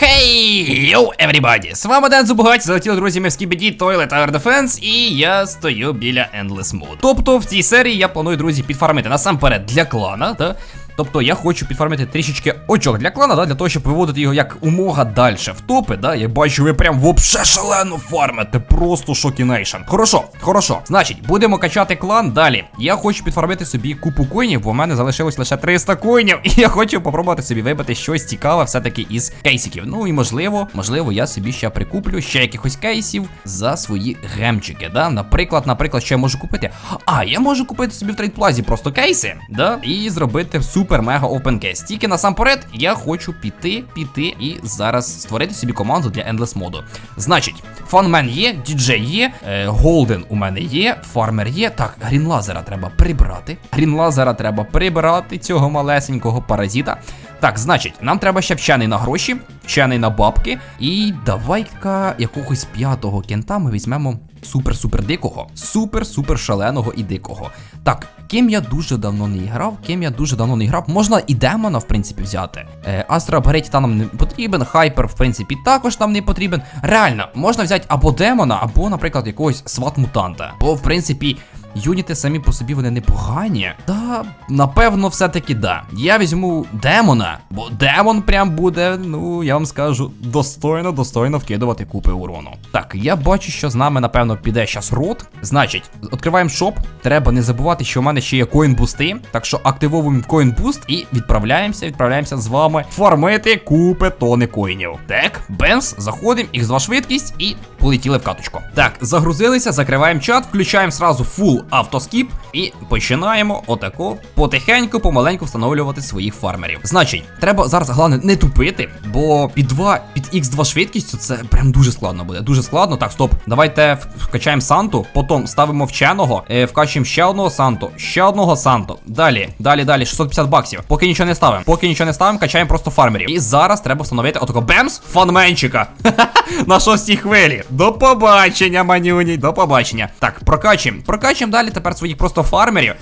Хей, йоу, everybody! З вами Ден Зубугач, залетіли друзі ми в Skibidi Toilet Tower Defense, і я стою біля Endless Mode. Тобто в цій серії я планую, друзі, підфармити насамперед для клана, да? Тобто я хочу підфармити трішечки очок для клана, да, для того, щоб виводити його як умога далі в топи, да. Я бачу, ви прям вообще шалено фармите. Просто шокінейшн. Хорошо, хорошо. Значить, будемо качати клан далі. Я хочу підфармити собі купу коїнів, бо в мене залишилось лише 300 коїнів. І я хочу попробувати собі вибити щось цікаве все-таки із кейсиків. Ну і можливо, можливо, я собі ще прикуплю ще якихось кейсів за свої гемчики. Да? Наприклад, наприклад, що я можу купити? А, я можу купити собі в трейдплазі просто кейси, да? І зробити супер мега опенкейс. Тільки насамперед я хочу піти, піти і зараз створити собі команду для Endless моду. Значить, фанмен є, діджей є, е, Голден у мене є, фармер є. Так, грінлазера треба прибрати. Грінлазера треба прибрати цього малесенького паразита. Так, значить, нам треба ще вчений на гроші, вчений на бабки. І давай-ка якогось п'ятого кента ми візьмемо супер-супер дикого, супер-супер шаленого і дикого. Так, ким я дуже давно не грав, ким я дуже давно не грав. Можна і демона, в принципі, взяти. Е, Астра Апгрейд там нам не потрібен, Хайпер, в принципі, також нам не потрібен. Реально, можна взяти або демона, або, наприклад, якогось сват-мутанта. Бо, в принципі. Юніти самі по собі вони непогані. Та напевно, все-таки да. Я візьму демона, бо демон прям буде, ну я вам скажу, достойно, достойно вкидувати купи урону. Так, я бачу, що з нами, напевно, піде щас рот. Значить, відкриваємо шоп. Треба не забувати, що в мене ще є коін-бусти. Так що активовуємо коін-буст і відправляємося, відправляємося з вами фармити купи тони коїнів. Так, бенс, заходимо, Х2 швидкість і полетіли в каточку. Так, загрузилися, закриваємо чат, включаємо сразу фул автоскіп і починаємо отако потихеньку, помаленьку встановлювати своїх фармерів. Значить, треба зараз головне не тупити, бо під 2, під Х2 швидкістю це прям дуже складно буде. Дуже складно. Так, стоп. Давайте вкачаємо Санту, потім ставимо вченого, е, вкачуємо ще одного Санту, ще одного Санту. Далі, далі, далі, 650 баксів. Поки нічого не ставимо. Поки нічого не ставимо, качаємо просто фармерів. І зараз треба встановити отако бемс фанменчика. На шостій хвилі. До побачення, манюні, до побачення. Так, прокачуємо. Прокачуємо далі тепер своїх просто фармерів.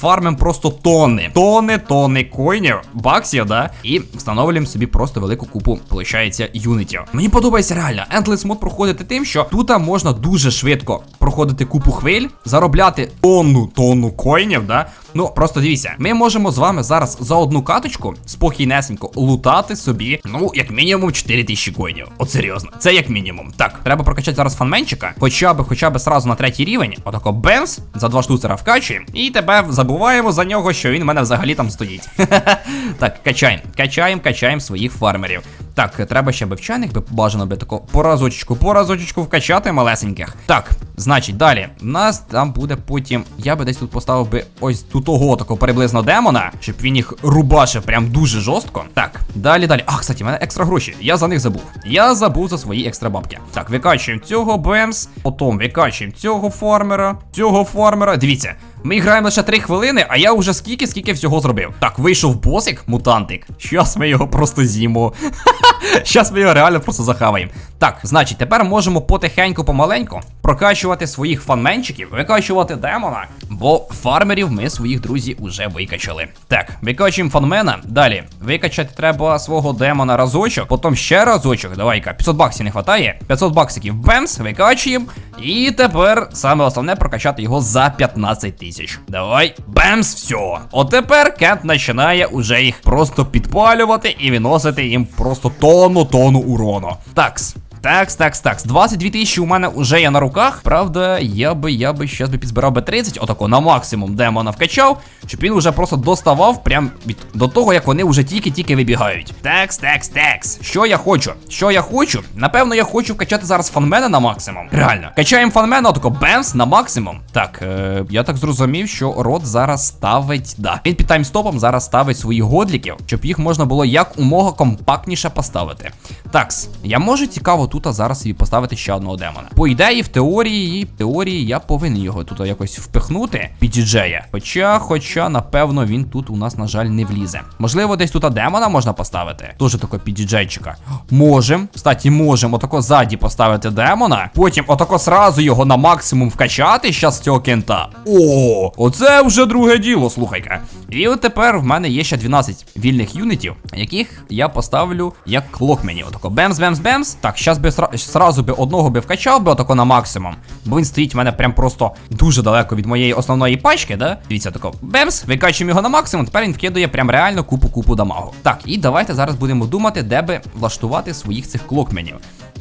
Фармим просто тонни, тонни, тонни коїнів, баксів, да, і встановлюємо собі просто велику купу, виходить, юнітів. Мені подобається реально. Endless мод проходити тим, що тут можна дуже швидко проходити купу хвиль, заробляти тонну тонну коїнів, да. Ну, просто дивіться, ми можемо з вами зараз за одну каточку спокійнесенько лутати собі, ну, як мінімум 4000 коїнів. От серйозно, це як мінімум. Так, треба прокачати зараз фанменчика, хоча б, хоча б сразу на третій рівень. Отако бемс, за два штуцера вкачуємо, і тебе забуваємо за нього, що він в мене взагалі там стоїть. так, качаємо, качаємо, качаємо своїх фармерів. Так, треба ще би вчених, би бажано би тако по разочечку, вкачати малесеньких. Так, значить, далі. У нас там буде потім. Я би десь тут поставив би ось тут того такого приблизно демона, щоб він їх рубашив прям дуже жорстко. Так, далі, далі. А, кстати, в мене екстра гроші. Я за них забув. Я забув за свої екстра бабки. Так, викачуємо цього бемс, потім викачуємо цього фармера, цього фармера. Дивіться. Ми граємо лише 3 хвилини, а я вже скільки, скільки всього зробив. Так, вийшов босик, мутантик. Щас ми його просто з'їмо. Щас ми його реально просто захаваємо. Так, значить, тепер можемо потихеньку, помаленьку прокачувати своїх фанменчиків, викачувати демона. Бо фармерів ми своїх друзів уже викачали. Так, викачуємо фанмена. Далі. Викачати треба свого демона разочок, потім ще разочок. Давай-ка, 500 баксів не вистачає. 500 баксиків бемс, викачуємо. І тепер саме основне прокачати його за 15 тисяч. Давай, бемс, все. От тепер Кент починає уже їх просто підпалювати і виносити їм просто тонну тонну урону. Такс. Такс, такс, такс. 22 тисячі у мене вже є на руках. Правда, я би, я би щас би підзбирав би 30, отако на максимум демона вкачав, щоб він уже просто доставав прям від до того, як вони вже тільки-тільки вибігають. Такс, такс, такс. Що я хочу? Що я хочу? Напевно, я хочу вкачати зараз фанмена на максимум. Реально. Качаємо фанмена, отако бемс на максимум. Так, е, я так зрозумів, що рот зараз ставить. Да. Він під таймстопом зараз ставить своїх годліків, щоб їх можна було як умога компактніше поставити. Такс, я можу цікаво тут зараз собі поставити ще одного демона. По ідеї, в теорії, в теорії я повинен його тут якось впихнути під діджея. Хоча, хоча, напевно, він тут у нас, на жаль, не влізе. Можливо, десь тут демона можна поставити. Тоже тако під діджейчика. Можем. Кстати, можемо отако ззаді поставити демона. Потім отако сразу його на максимум вкачати щас цього кента. О, оце вже друге діло, слухай-ка. І от тепер в мене є ще 12 вільних юнітів, яких я поставлю як клокмені. Отако Тако, бемс, бемс, бемс. Так, щас би сразу би одного би вкачав би отако на максимум. Бо він стоїть в мене прям просто дуже далеко від моєї основної пачки, да? Дивіться, тако, бемс, викачуємо його на максимум, тепер він вкидує прям реально купу-купу дамагу. Так, і давайте зараз будемо думати, де би влаштувати своїх цих клокменів.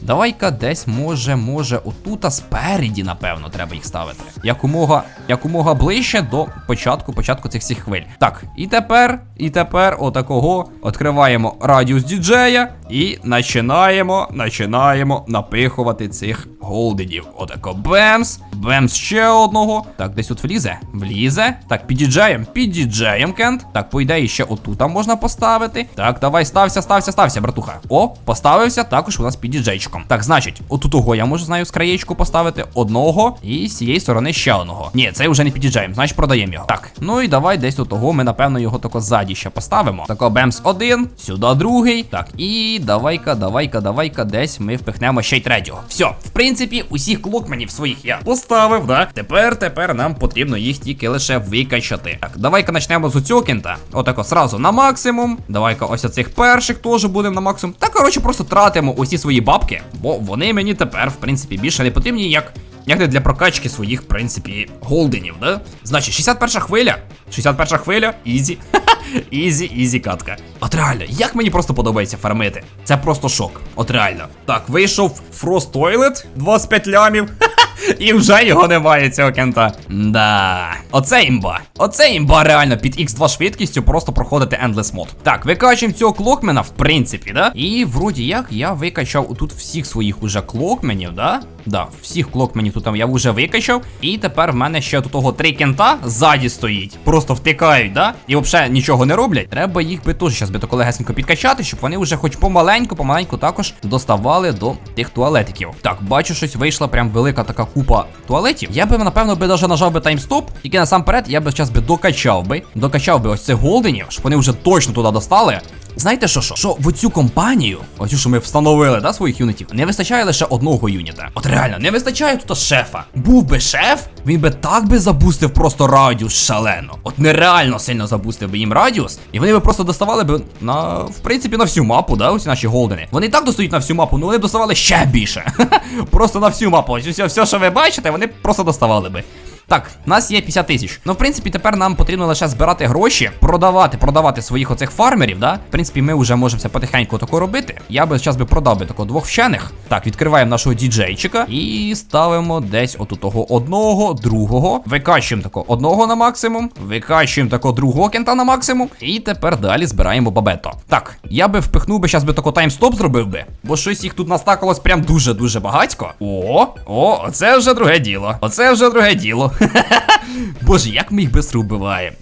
Давай-ка десь може, може, отута спереді, напевно, треба їх ставити. Якомога, якомога ближче до початку, початку цих всіх хвиль. Так, і тепер, і тепер, отакого, відкриваємо радіус діджея і починаємо, починаємо напихувати цих голденів. Отако бемс, бемс ще одного. Так, десь тут влізе, влізе. Так, під діджеєм, під діджеєм, Кент. Так, по ідеї, ще отута можна поставити. Так, давай, стався, стався, стався, братуха. О, поставився, також у нас під діджейчиком. Так, значить, отутого я можу знаю з краєчку поставити одного, і з цієї сторони ще одного. Ні, цей вже не під діджеєм, значить продаємо його. Так, ну і давай десь до того. Ми, напевно, його тако ззаді ще поставимо. Тако бемс один, сюди другий. Так, і давай-ка, давай-ка, давай-ка, десь ми впихнемо ще й третього. Все, в принципі, усіх клокменів своїх я поставив, да? Тепер, тепер нам потрібно їх тільки лише викачати. Так, давай-ка почнемо з оцього кента. Отако сразу на максимум. Давай-ка ось оцих перших теж будемо на максимум. Та коротше, просто тратимо усі свої бабки, бо вони мені тепер, в принципі, більше не потрібні, як. Як не для прокачки своїх, в принципі, голденів, да? Значить, 61 хвиля. 61 хвиля, ізі. Ізі, ізі катка. От реально, як мені просто подобається фармити. Це просто шок. От реально. Так, вийшов Frost Toilet, 25 лямів. І вже його немає цього кента. Да. Оце імба. Оце імба реально під X2 швидкістю просто проходити Endless мод. Так, викачуємо цього клокмена, в принципі, да? І вроді як я викачав тут всіх своїх уже клокменів, да? Да, всіх клокменів тут я вже викачав. І тепер в мене ще тут того три кента ззаді стоїть. Просто втикають, да? І взагалі нічого не роблять. Треба їх би теж зараз би тако легесенько підкачати, щоб вони вже хоч помаленьку, помаленьку також доставали до тих туалетиків. Так, бачу, щось вийшла прям велика така купа туалетів. Я би, напевно, би даже нажав би таймстоп, тільки насамперед я би зараз би докачав би. Докачав би ось цих голденів, щоб вони вже точно туди достали. Знаєте що, що? Що в цю компанію, оцю, що ми встановили, да, своїх юнітів, не вистачає лише одного юніта. От реально, не вистачає тут шефа. Був би шеф, він би так би забустив просто радіус шалено. От нереально сильно забустив би їм радіус, і вони би просто доставали би на, в принципі, на всю мапу, да, ось наші голдени. Вони і так достають на всю мапу, ну вони б доставали ще більше. просто на всю мапу. Все, що ви бачите, вони просто доставали би. Так, нас є 50 тисяч. Ну, в принципі, тепер нам потрібно лише збирати гроші, продавати, продавати своїх оцих фармерів, да? В принципі, ми вже можемо це потихеньку тако робити. Я би зараз би продав би тако двох вчених. Так, відкриваємо нашого діджейчика і ставимо десь отут того одного, другого. Викачуємо тако одного на максимум. Викачуємо тако другого кента на максимум. І тепер далі збираємо бабето. Так, я би впихнув би зараз би тако таймстоп зробив би, бо щось їх тут настакалось прям дуже-дуже багатько. О, о, оце вже друге діло. Оце вже друге діло. Боже, як ми їх швидко вбиваємо.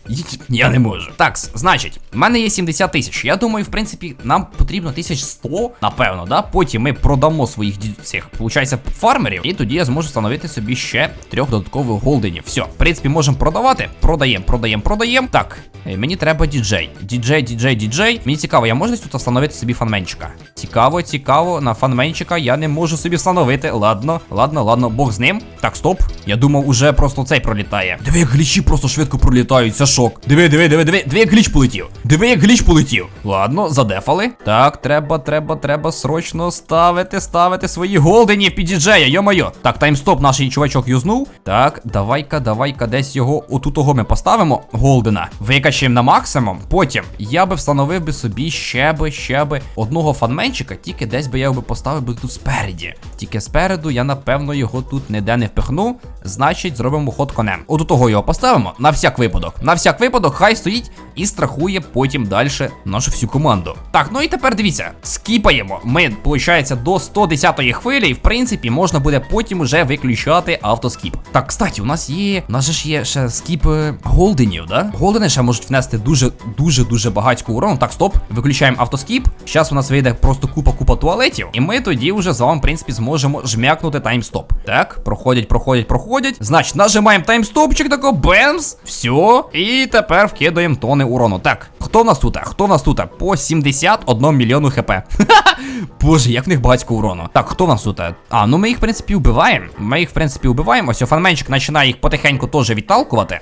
Я не можу. Так, значить, в мене є 70 тисяч. Я думаю, в принципі, нам потрібно 1100, напевно, да? Потім ми продамо своїх цих, получається, фармерів, і тоді я зможу встановити собі ще трьох додаткових голденів. Все, в принципі, можемо продавати. Продаємо, продаємо, продаємо. Так, е, мені треба діджей. Діджей, діджей, діджей. Мені цікаво, я можу тут встановити собі фанменчика. Цікаво, цікаво, на фанменчика я не можу собі встановити. Ладно, ладно, ладно, Бог з ним. Так, стоп. Я думав, уже просто цей пролітає. Диви, як глічі просто швидко пролітають, це шок. Диви, диви, диви, диви, диви, як гліч полетів. Диви, як гліч полетів. Ладно, задефали. Так, треба, треба, треба срочно ставити, ставити свої голдені під діджея, йо-моє. Так, таймстоп наш чувачок юзнув. Так, давай-ка, давай-ка десь його отутого ми поставимо. Голдена. Викачаємо на максимум. Потім я би встановив би собі ще би, ще би одного фанменчика, тільки десь би я його поставив би тут спереді. Тільки спереду я, напевно, його тут ніде не впихну. Значить, зробимо ход конем. От у того його поставимо на всяк випадок. На всяк випадок, хай стоїть і страхує потім далі нашу всю команду. Так, ну і тепер дивіться, скіпаємо. Ми, виходить, до 110-ї хвилі, і в принципі можна буде потім уже виключати автоскіп. Так, кстати, у нас є. У нас же ж є ще скіп е, голденів, да? Голдени ще можуть внести дуже, дуже, дуже багатьку урону. Так, стоп, виключаємо автоскіп. Зараз у нас вийде просто купа-купа туалетів. І ми тоді вже з вами, в принципі, зможемо жмякнути таймстоп. Так, проходять, проходять, проходять. Значить, нажимаємо таймстопчик, тако, бемс. Все. І тепер вкидаємо тони урону. Так, хто в нас тут? Хто в нас тут? По 71 мільйону хп. Боже, як в них багатько урону. Так, хто в нас тут? А, ну ми їх, в принципі, вбиваємо. Ми їх, в принципі, вбиваємо. Ось фанменчик починає їх потихеньку теж відталкувати.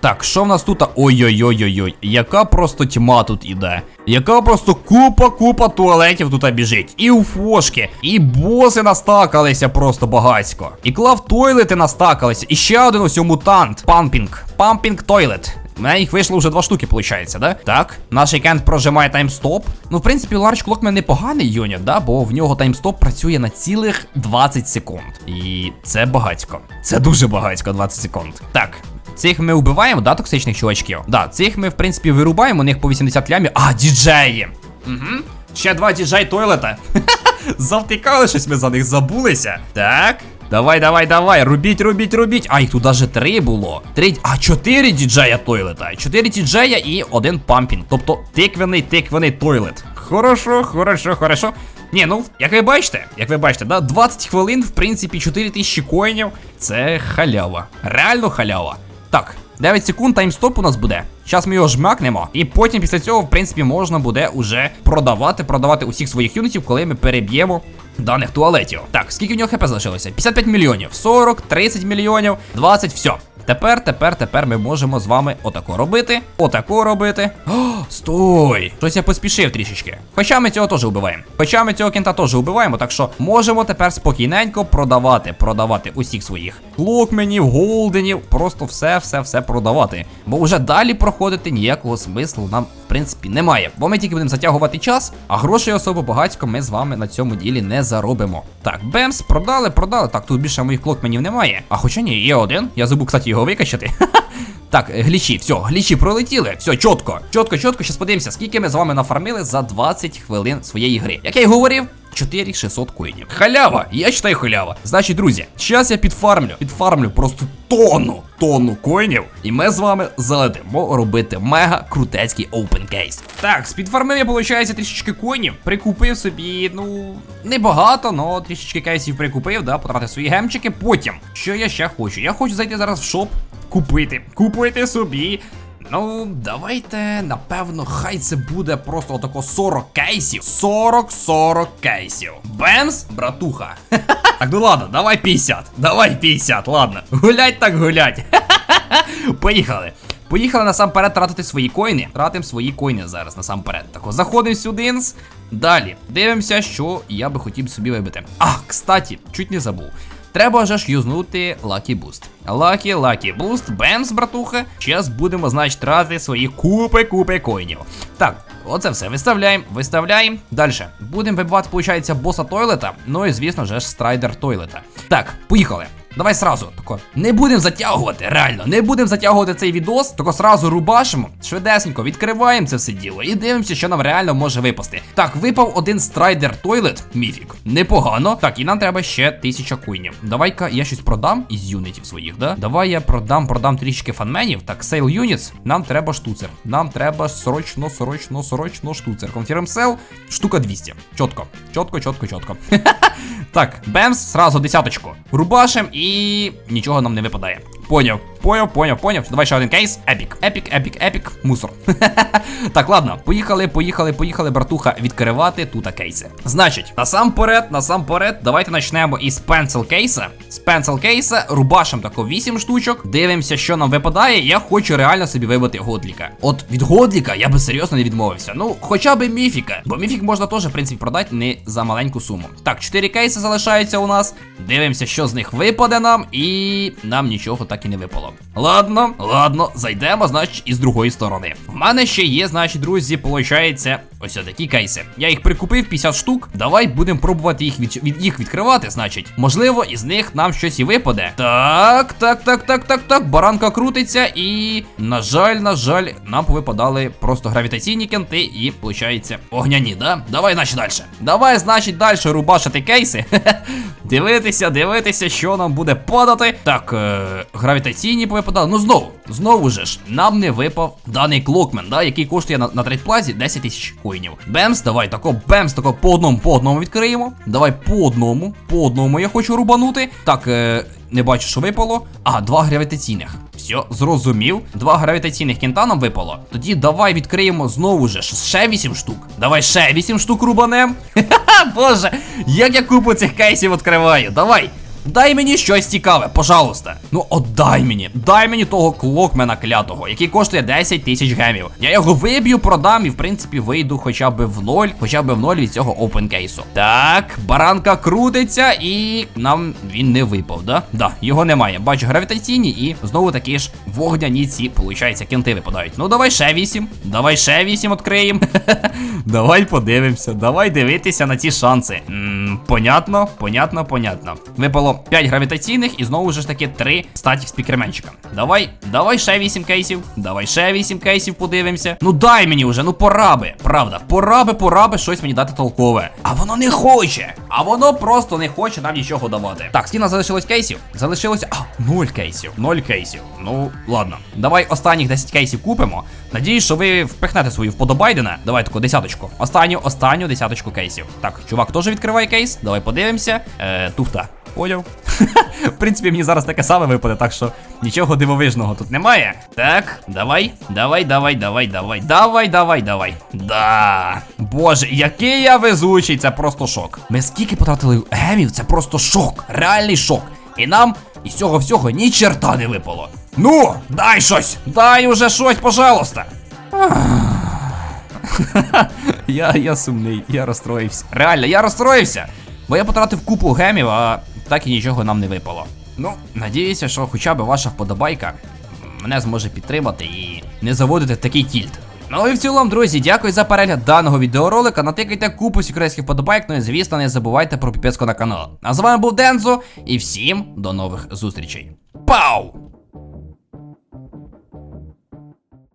Так, що в нас тут? Ой-ой-ой-ой-ой, яка просто тьма тут іде. Яка просто купа-купа туалетів тут біжить. І у фошки, і боси настакалися просто багацько. І клав тойлети настакалися. І ще один ось мутант. Пампінг. Пампінг тойлет. У мене їх вийшло вже два штуки, виходить, да? Так, наш кент прожимає таймстоп. Ну, в принципі, Ларч Клокмен непоганий юніт, да? Бо в нього таймстоп працює на цілих 20 секунд. І це багатько. Це дуже багатько, 20 секунд. Так. Цих ми вбиваємо, да, токсичних чувачків? Да, цих ми, в принципі, вирубаємо, у них по 80 лямів. А, діджеї! Угу. Ще два діджей тойлета. Завтикали щось ми за них забулися. Так. Давай, давай, давай, рубіть, рубіть, рубіть. А їх тут даже три було. Три, а чотири діджея тойлета. Чотири діджея і один пампінг. Тобто тиквений, тиквений тойлет. Хорошо, хорошо, хорошо. Ні, ну, як ви бачите, як ви бачите, да, 20 хвилин, в принципі, 4 тисячі коїнів. Це халява. Реально халява. Так, 9 секунд таймстоп у нас буде. Зараз ми його жмакнемо, і потім після цього, в принципі, можна буде уже продавати, продавати усіх своїх юнітів, коли ми переб'ємо даних туалетів. Так, скільки в нього хп залишилося? 55 мільйонів, 40, 30 мільйонів, 20, все. Тепер, тепер, тепер ми можемо з вами отако робити, отако робити. О, стой! Щось я поспішив трішечки. Хоча ми цього теж вбиваємо. Хоча ми цього кінта теж вбиваємо, так що можемо тепер спокійненько продавати, продавати усіх своїх клокменів, голденів, просто все, все, все продавати. Бо вже далі проходити ніякого смислу нам, в принципі, немає. Бо ми тільки будемо затягувати час, а грошей особо багатько ми з вами на цьому ділі не заробимо. Так, Бемс, продали, продали. Так, тут більше моїх клокменів немає. А хоча ні, є один. Я забув, кстати, його викачати. Так, глічі, все, глічі пролетіли. Все, чітко, чітко, чітко. Щас подивимося, скільки ми з вами нафармили за 20 хвилин своєї гри. Як я й говорив. 4600 коїнів. Халява, я читаю халява. Значить, друзі, зараз я підфармлю, підфармлю просто тонну, тонну коїнів. І ми з вами залетимо робити мега крутецький open кейс. Так, з підфармив я, виходить, трішечки коїнів. Прикупив собі, ну, небагато, но трішечки кейсів прикупив, да, потратив свої гемчики. Потім, що я ще хочу? Я хочу зайти зараз в шоп, купити, купити собі. Ну, давайте, напевно, хай це буде просто отако 40 кейсів. 40-40 кейсів. Бемс, братуха. Так, ну ладно, давай 50. Давай 50, ладно. Гулять так гулять. Поїхали. Поїхали насамперед тратити свої коїни. Тратимо свої коїни зараз насамперед. Так, заходимо сюди. Далі. Дивимося, що я би хотів собі вибити. А, кстати, чуть не забув. Треба же ж юзнути Лакі Буст. Лакі, Лакі Буст, бемс, братуха. Зараз будемо, значить, тратити свої купи-купи коїнів. Так, оце все виставляємо, виставляємо. Далі. Будемо вибивати, виходить, боса тойлета. Ну і, звісно ж, страйдер тойлета. Так, поїхали. Давай сразу тако. Не будемо затягувати, реально, не будемо затягувати цей відос, тако сразу рубашимо, швидесенько відкриваємо це все діло і дивимося, що нам реально може випасти. Так, випав один страйдер тойлет, міфік. Непогано. Так, і нам треба ще тисяча куйнів. Давай-ка я щось продам із юнітів своїх, да? Давай я продам, продам трішки фанменів. Так, сейл юнітс, нам треба штуцер. Нам треба срочно, срочно, срочно штуцер. Конфірм сел, штука 200. Чотко, чотко, чотко, чотко. Так, бемс, сразу десяточку. Рубашем і нічого нам не випадає. Поняв, поняв, поняв, поняв. Давай ще один кейс. Епік, епік, епік, епік, мусор. так, ладно, поїхали, поїхали, поїхали, братуха, відкривати тут кейси. Значить, насамперед, насамперед, давайте почнемо із пенсил кейса. З пенсил кейса рубашем тако 8 штучок. Дивимося, що нам випадає. Я хочу реально собі вибити годліка. От від годліка я би серйозно не відмовився. Ну, хоча б міфіка. Бо міфік можна теж, в принципі, продати не за маленьку суму. Так, 4 кейси залишаються у нас. Дивимося, що з них випаде нам, і нам нічого так і не випало. Ладно, ладно, зайдемо, значить, із другої сторони. В мене ще є, значить, друзі, виходить, ось такі кейси. Я їх прикупив 50 штук. Давай будемо пробувати їх від, їх відкривати, значить. Можливо, із них нам щось і випаде. Так, так, так, так, так, так. Баранка крутиться, і, на жаль, на жаль, нам повипадали просто гравітаційні кенти і, виходить, огняні, да? Давай, значить, далі. Давай, значить, далі рубашити кейси. Дивитися, дивитися, що нам буде падати. Так, е, гравітаційні повипадали. Ну знову, знову же ж, нам не випав даний клокмен, да, який коштує на, на трейдплазі 10 тисяч коїнів. Бемс, давай тако, бемс, тако по одному, по одному відкриємо. Давай по одному, по одному я хочу рубанути. Так, е, не бачу, що випало. А, два гравітаційних. Все, зрозумів. Два гравітаційних кінта нам випало. Тоді давай відкриємо знову же ще 8 штук. Давай ще 8 штук рубанем. Боже, як я купу цих кейсів відкриваю. Давай. Дай мені щось цікаве, пожалуйста. Ну, отдай мені, дай мені того клокмена клятого, який коштує 10 тисяч гемів. Я його виб'ю, продам і, в принципі, вийду хоча б в ноль, хоча б в ноль від цього опенкейсу. Так, баранка крутиться, і нам він не випав, да? Да, його немає. Бачу гравітаційні і знову такі ж вогняні ці, получається, кінти випадають. Ну, давай ще 8. Давай ще 8 відкриємо. давай подивимося, давай дивитися на ці шанси. Понятно, понятно, понятно. Випало 5 гравітаційних і знову ж таки 3 статік спікерменчика. Давай, давай ще 8 кейсів. Давай ще 8 кейсів подивимося. Ну дай мені вже, ну пора би. Правда, пора би, пора би щось мені дати толкове. А воно не хоче. А воно просто не хоче нам нічого давати. Так, скільки залишилось кейсів? Залишилося. А, 0 кейсів. 0 кейсів. Ну, ладно. Давай останніх 10 кейсів купимо. Надіюсь, що ви впихнете свою вподобайдене. Давай таку десяточку. Останню, останню десяточку кейсів. Так, чувак теж відкриває кейс. Давай подивимося. Е, туфта. Поняв? В принципі, мені зараз таке саме випаде, так що нічого дивовижного тут немає. Так, давай, давай, давай, давай, давай, давай, давай, давай. Да. Боже, який я везучий, це просто шок. Ми скільки потратили гемів, це просто шок. Реальний шок. І нам із цього всього ні черта не випало. Ну, дай щось! Дай уже щось, пожалуйста. я, я сумний, я розстроївся. Реально, я розстроївся. Бо я потратив купу гемів, а так і нічого нам не випало. Ну, надіюся, що хоча б ваша вподобайка мене зможе підтримати і не заводити такий тільт. Ну і в цілому, друзі, дякую за перегляд даного відеоролика. Натикайте купу сікрейських вподобайк, ну і звісно, не забувайте про підписку на канал. А з вами був Дензо, і всім до нових зустрічей. Пау!